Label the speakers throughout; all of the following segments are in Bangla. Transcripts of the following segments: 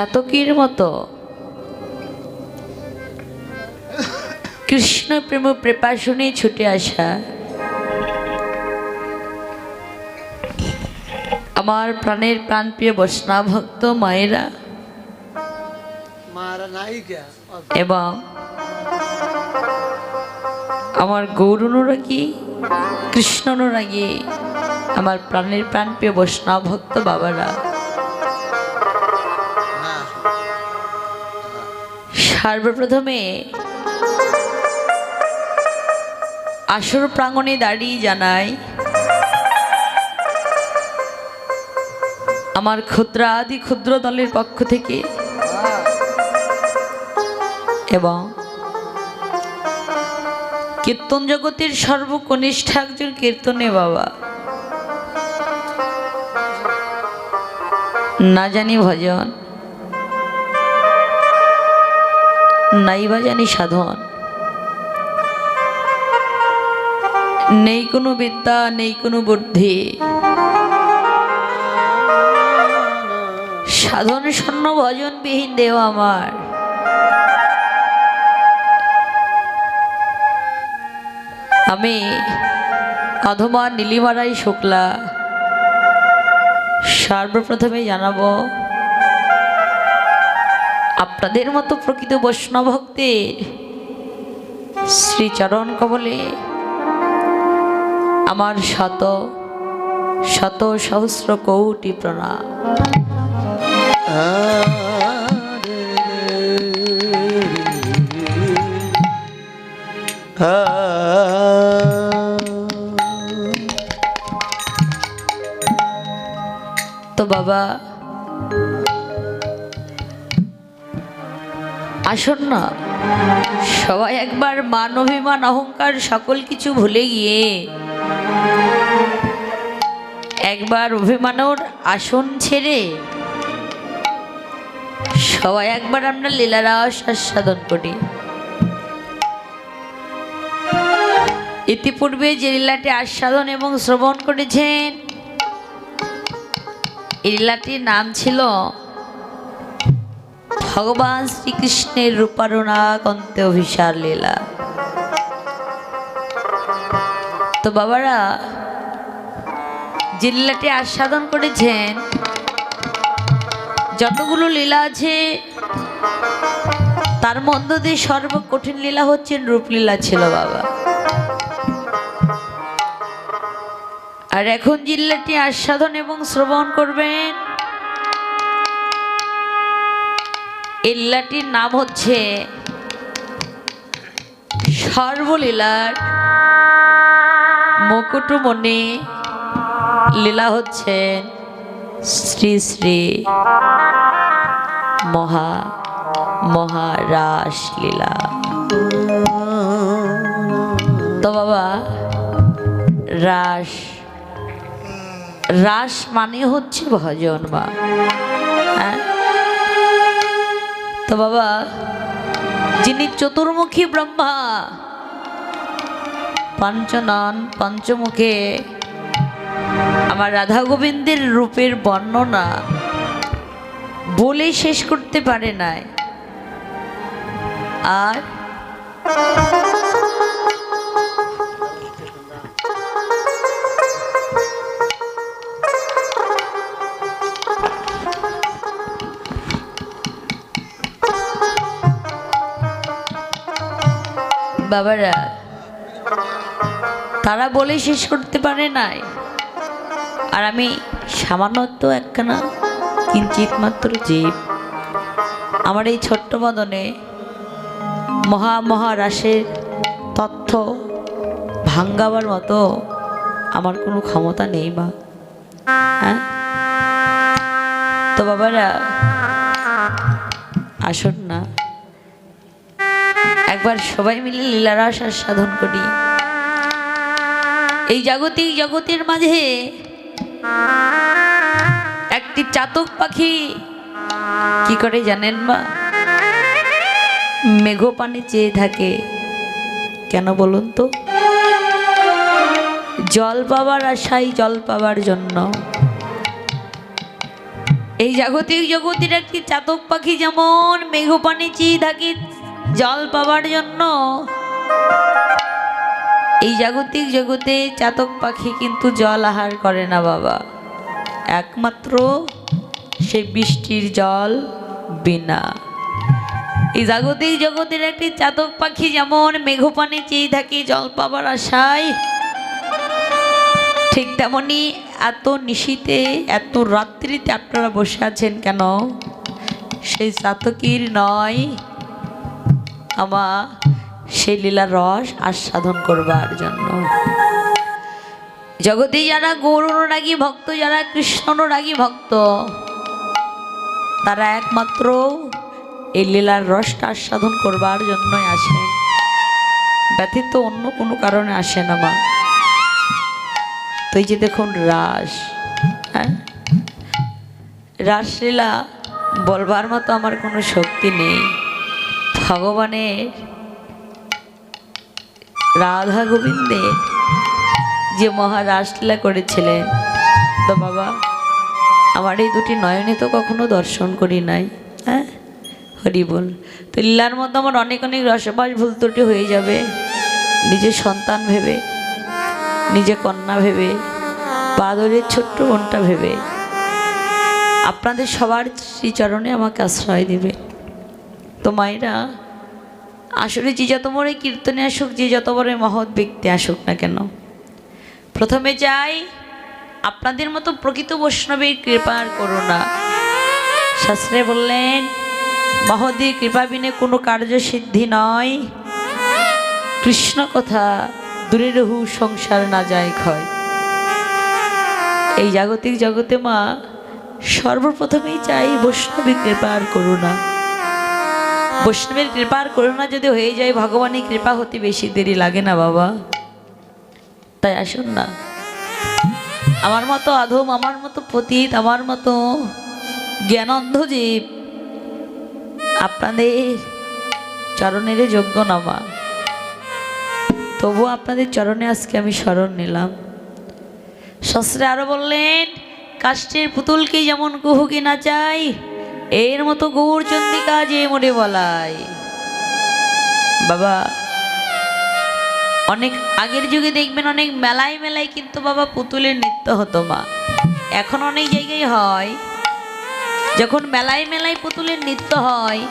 Speaker 1: চাতকের মতো। কৃষ্ণ প্রেম প্রেপাসনে ছুটে আসা। আমার প্রাণের প্রাণপ্রিয় বৈষ্ণব ভক্ত মায়েরা। এবং আমার গৌর অনুরাগী কৃষ্ণ অনুরাগী আমার প্রাণের প্রাণপ্রিয় বৈষ্ণব ভক্ত বাবারা। সর্বপ্রথমে আসর প্রাঙ্গণে দাঁড়িয়ে জানাই, আমার ক্ষুদ্রাদি ক্ষুদ্র দলের পক্ষ থেকে এবং কীর্তন জগতের সর্বকনিষ্ঠ একজন কীর্তনে বাবা। না জানি ভজন। নাই বা জানি সাধন। নেই কোনো বিদ্যা, নেই কোনো বুদ্ধি। সাধন শূন্য ভজন বিহীন দেহ আমার। আমি অধমা নীলিমারাই, শুক্লা। সর্বপ্রথমে জানাব আপনাদের মতো প্রকৃত বৈষ্ণব ভক্তের শ্রীচরণ কবলে আমার শত শত সহস্র কৌটি প্রণাম। তো বাবা আসুন না। সবাই একবার মান, অভিমান, অহংকার সকল কিছু ভুলে গিয়ে একবার অভিমানর আসন ছেড়ে সবাই একবার আমরা লীলারাস আস্বাদন করি। ইতিপূর্বে যে লীলাটি আস্বাদন এবং শ্রবণ করেছেন, এই লীলাটির নাম ছিল ভগবান শ্রীকৃষ্ণের রূপারণা কন্তে অভিসার লীলা। তো বাবারা, যে লীলাটি আস্বাদন করেছেন, যতগুলো লীলা আছে, তার মধ্য দিয়ে সর্বকঠিন লীলা হচ্ছেন রূপলীলা ছিল বাবা। আর এখন জিল্লাটি আস্বাদন এবং শ্রবণ করবেন ইল্লাটির নাম হচ্ছে সর্বলীলার মুকুটমণি। লীলা হচ্ছে শ্রী শ্রী মহা মহারাস লীলা। তো বাবা, রাস রাস মানে হচ্ছে ভজন বা হ্যাঁ? তো বাবা, যিনি চতুর্মুখী ব্রহ্মা, পঞ্চনন পঞ্চমুখে, আমার রাধা গোবিন্দের রূপের বর্ণনা বলে শেষ করতে পারে নাই। আর বাবারা, তারা বলে শেষ করতে পারে নাই। আর আমি সামান্যত্ব একখানা কিঞ্চিত মাত্র জীব। আমার এই ছোট্ট মদনে মহা মহারাসের তথ্য ভাঙ্গাবার মতো আমার কোনো ক্ষমতা নেই, মা। হ্যাঁ? তো বাবারা, আসুন। একবার সবাই মিলে লীলার লীলারাস সাধন করি। এই জাগতিক জগতের মাঝে একটি চাতক পাখি কি করে জানেন মা? মেঘ পানি চেয়ে থাকে। কেন বলুন তো? জল পাবার আশাই জল পাবার জন্য। এই জাগতিক জগতের একটি চাতক পাখি যেমন মেঘপানি চেয়ে থাকে জল পাওয়ার জন্য। এই জাগতিক জগতে চাতক পাখি কিন্তু জল আহার করে না বাবা। একমাত্র সেই বৃষ্টির জল বিনা। এই জাগতিক জগতের একটি চাতক পাখি যেমন মেঘপানে চেয়ে থাকে জল পাবার আশায়, ঠিক তেমনি এত নিশীতে, এত রাত্রিতে আপনারা বসে আছেন কেন? সেই চাতকীর নয় আমা, সেই লীলার রস আস্বাদন করবার জন্য। জগতে যারা গৌর অনুরাগী ভক্ত, যারা কৃষ্ণ অনুরাগী ভক্ত, তারা একমাত্র এই লীলার রসটা আস্বাদন করবার জন্যই আসেন ব্যতীত অন্য কোনো কারণে আসে না মা। তো এই যে দেখুন রাস হ্যাঁ? রাসলীলা বলবার মতো আমার কোনো শক্তি নেই। ভগবানের রাধা গোবিন্দের যে মহা রাসলীলা করেছিলেন, তো বাবা, আমার এই দুটি নয়নে তো কখনো দর্শন করি নাই হ্যাঁ? হরি বল। তো লীলার মধ্যে আমার অনেক অনেক রসবাস ভুল ত্রুটি হয়ে যাবে। নিজের সন্তান ভেবে নিজে কন্যা ভেবে, বাদরের ছোট্ট বোনটা ভেবে, আপনাদের সবার শ্রীচরণে আমাকে আশ্রয় দেবে। তো মায়েরা আসলে যে যত বড় কীর্তনে আসুক, যে যত বড় মহৎ ব্যক্তি আসুক না কেন, প্রথমে চাই আপনাদের মতো প্রকৃত বৈষ্ণবের কৃপার করুণা। শাস্ত্রে বললেন, মহোদয় কৃপা বিনে কোনো কার্য সিদ্ধি নয়। কৃষ্ণ কথা দূরে রহু সংসার না যায় ক্ষয়। এই জাগতিক জগতে মা সর্বপ্রথমেই চাই বৈষ্ণবী কৃপার করুণা। বৈষ্ণবের কৃপার করুণা যদি হয়ে যায়, ভগবানের কৃপা হতে বেশি দেরি লাগে না বাবা। তাই আসুন না। আমার মতো আধম, আমার মতো পতীত, আমার মতো জ্ঞানন্ধ জীব, আপনাদের চরণের যোগ্য নামা তবু আপনাদের চরণে আজকে আমি স্মরণ নিলাম। শাস্ত্রে আরও বললেন কাষ্টের পুতুলকে যেমন কুহুকি না চাই এর মতো গৌর চন্দিকা যে মরে বলাই। বাবা, অনেক আগের যুগে দেখবেন অনেক মেলায় মেলায় কিন্তু বাবা পুতুলের নৃত্য হতো মা। এখন অনেক জায়গায় হয়, যখন মেলায় মেলায় পুতুলের নৃত্য হয়,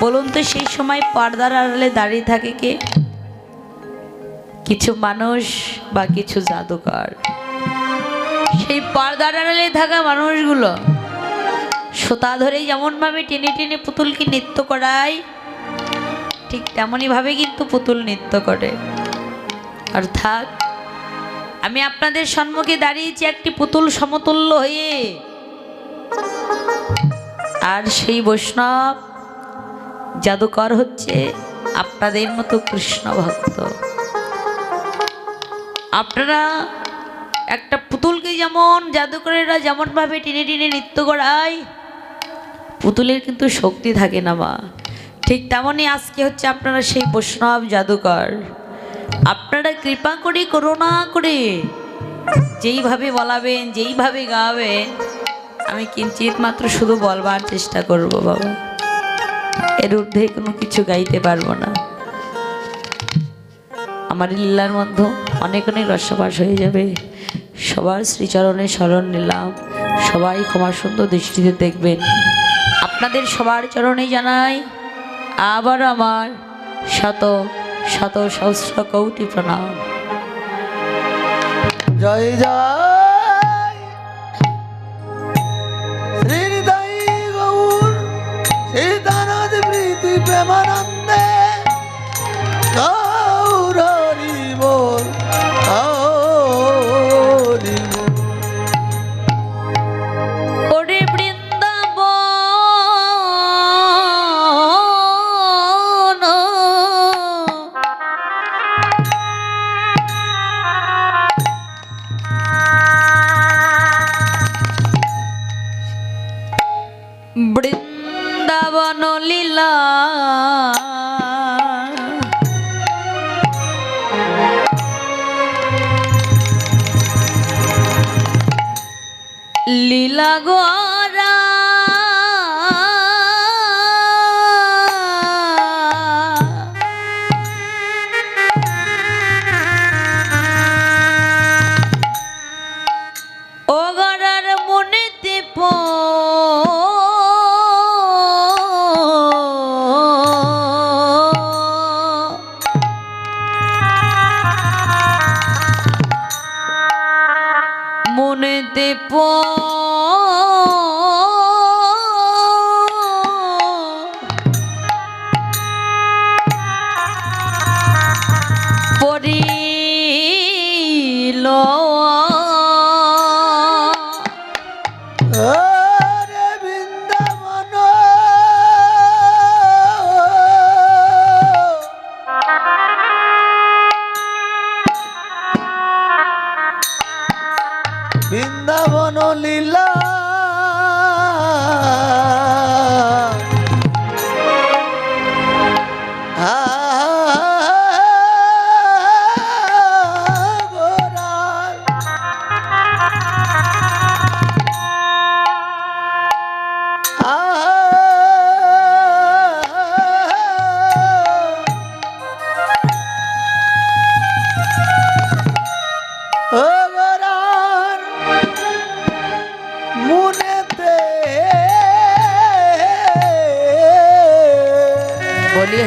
Speaker 1: বলুন তো সেই সময় পর্দার আড়ালে দাঁড়িয়ে থাকে কে? কিছু মানুষ বা কিছু জাদুকর। সেই পর্দার আড়ালে থাকা মানুষগুলো সুতা ধরে যেমনভাবে টেনে টেনে পুতুলকে নৃত্য করায়, ঠিক তেমনইভাবে কিন্তু পুতুল নৃত্য করে। অর্থাৎ, আমি আপনাদের সম্মুখে দাঁড়িয়েছি একটি পুতুল সমতুল্য হয়ে। আর সেই বৈষ্ণব জাদুকর হচ্ছে আপনাদের মতো কৃষ্ণ ভক্ত। আপনারা একটা পুতুলকে যেমন জাদুকরেরা যেমনভাবে টেনে টেনে নৃত্য করায় পুতুলের কিন্তু শক্তি থাকে না, মা। ঠিক তেমনই আজকে হচ্ছে আপনারা সেই বৈষ্ণব জাদুকর। আপনারা কৃপা করে, করুণা করে যেইভাবে বলাবেন, যেইভাবে গাবেন আমি কিঞ্চিত মাত্র শুধু বলবার চেষ্টা করব, বাবা। এর ঊর্ধ্বে কোনো কিছু গাইতে পারব না। আমার লীলার মধ্যে অনেক অনেক রসবাস হয়ে যাবে। সবার শ্রীচরণে স্মরণ নিলাম। সবাই ক্ষমা সুন্দর দৃষ্টিতে দেখবেন। আপনাদের সবার চরণে জানাই আবার আমার শত শত সহস্র কৌটি প্রণাম।
Speaker 2: জয় জয়। শ্রী হৃদয় গৌর, সীতানাথ প্রীতি প্রেমানন্দে।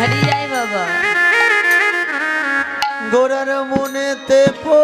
Speaker 2: হরি
Speaker 1: যাই বাবা।
Speaker 2: গোরার মনেতে পো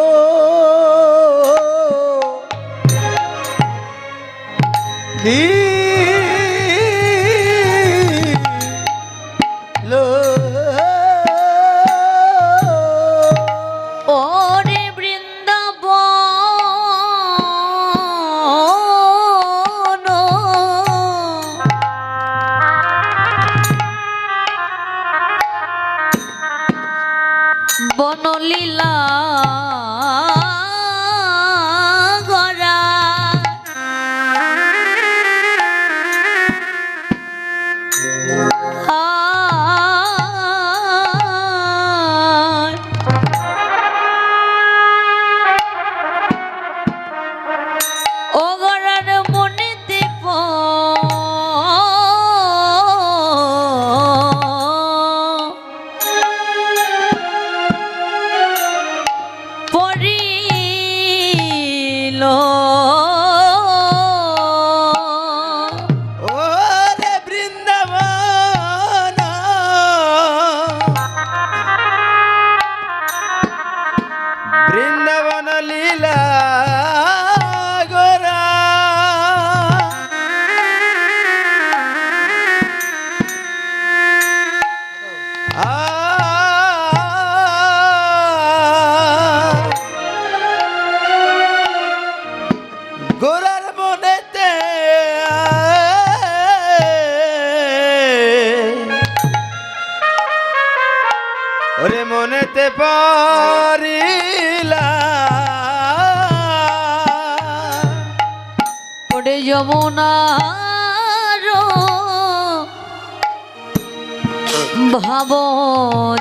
Speaker 1: ভাব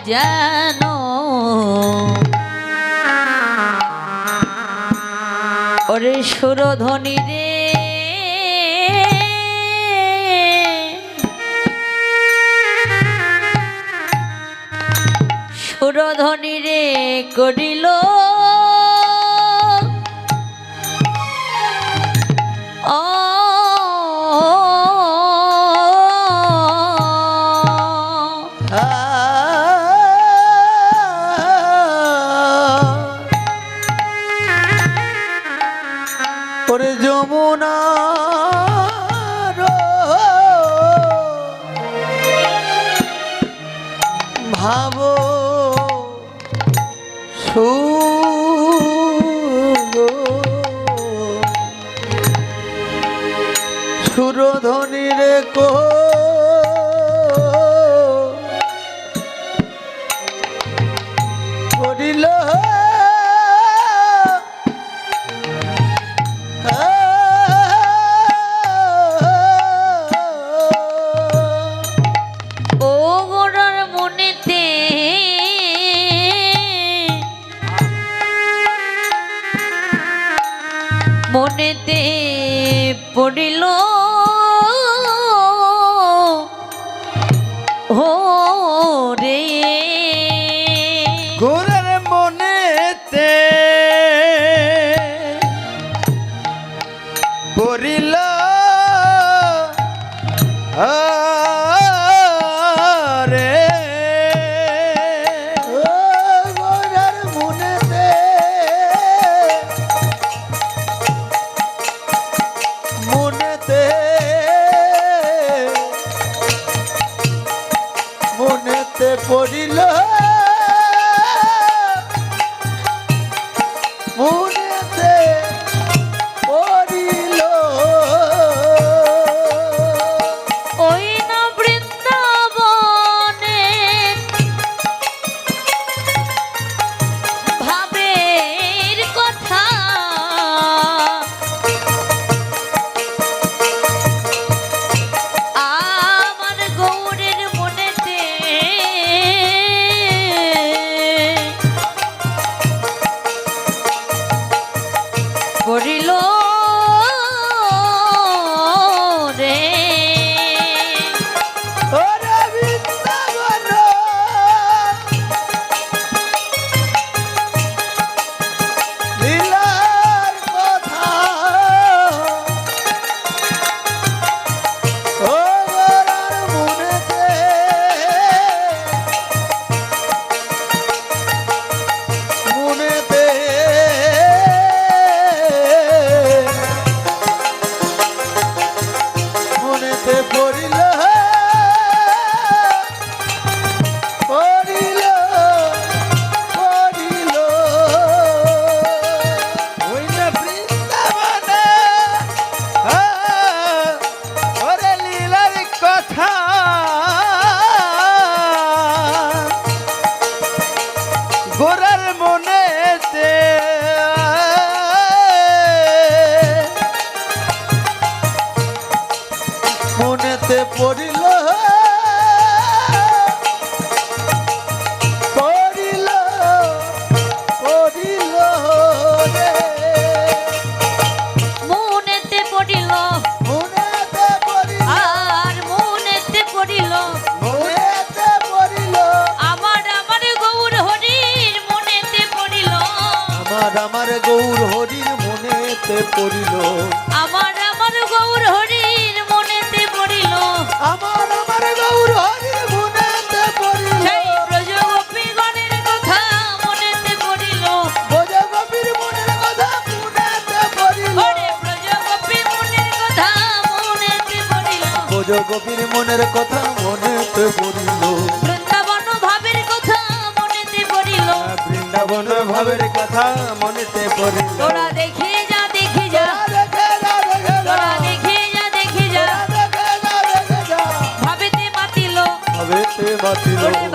Speaker 1: যেন। ওরে সুরধ্বনি রে। সুরধ্বনি রে করিল
Speaker 2: ওরে যমুনা ভাব সুরধনী রে কো
Speaker 1: মনেতে পড়িল
Speaker 2: করিল মনেতে পড়িল।
Speaker 1: আমার আমার গৌর হরির মনেতে পড়িল।
Speaker 2: আমার আমার গৌর হরির মনেতে পড়িল।
Speaker 1: সেই ব্রজগোপী গণের কথা মনেতে পড়িল।
Speaker 2: ব্রজগোপীর মনের কথা মনেতে পড়িল।
Speaker 1: ব্রজগোপী মনের কথা মনেতে পড়িল।
Speaker 2: ব্রজগোপীর মনের কথা মনেতে পড়িল।
Speaker 1: বৃন্দাবন ভাবের কথা মনেতে পড়িল।
Speaker 2: বৃন্দাবন ভাবের কথা মনেতে পড়িল।
Speaker 1: তোরা দেখি
Speaker 2: ছিল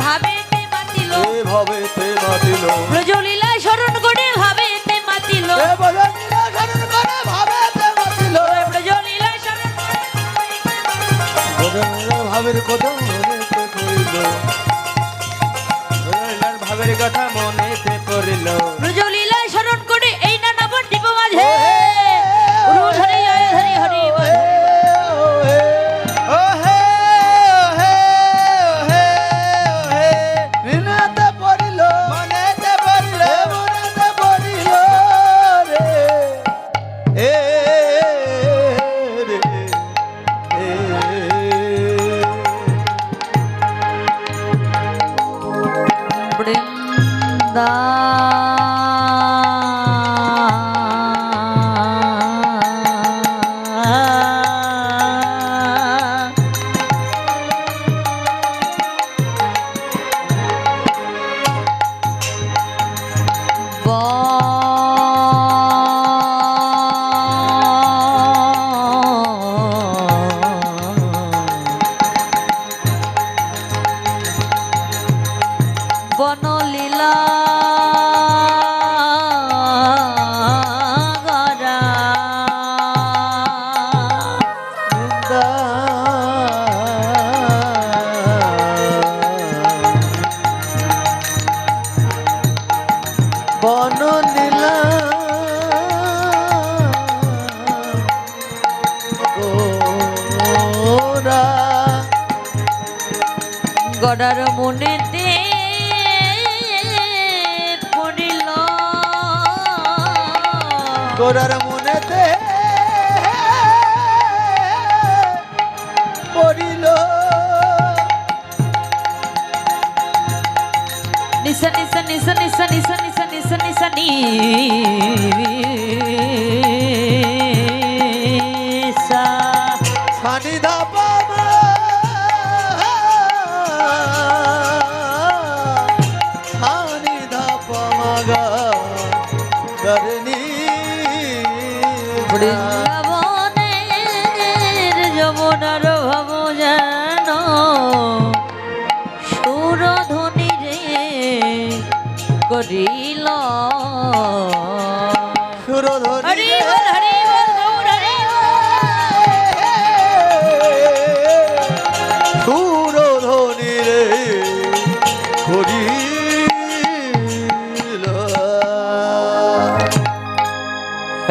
Speaker 2: নিশা নিশা নিশা নিশা
Speaker 1: নিশা নিশা নিশা নিশা নি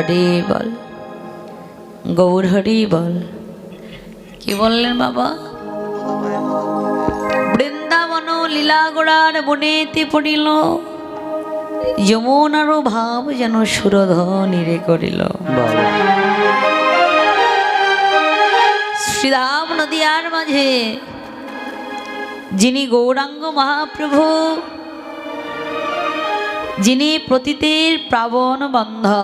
Speaker 1: হরি বল। গৌর হরি বল। কি বললেন বাবা? বৃন্দাবন লীলা গোড়ার বনেতে পড়িল। যমুনার ভাব যেন সুরধ্বনিরে করিল। শ্রীরাম নদিয়ার মাঝে যিনি গৌরাঙ্গ মহাপ্রভু যিনি প্রতীতের প্রাবণ বন্ধ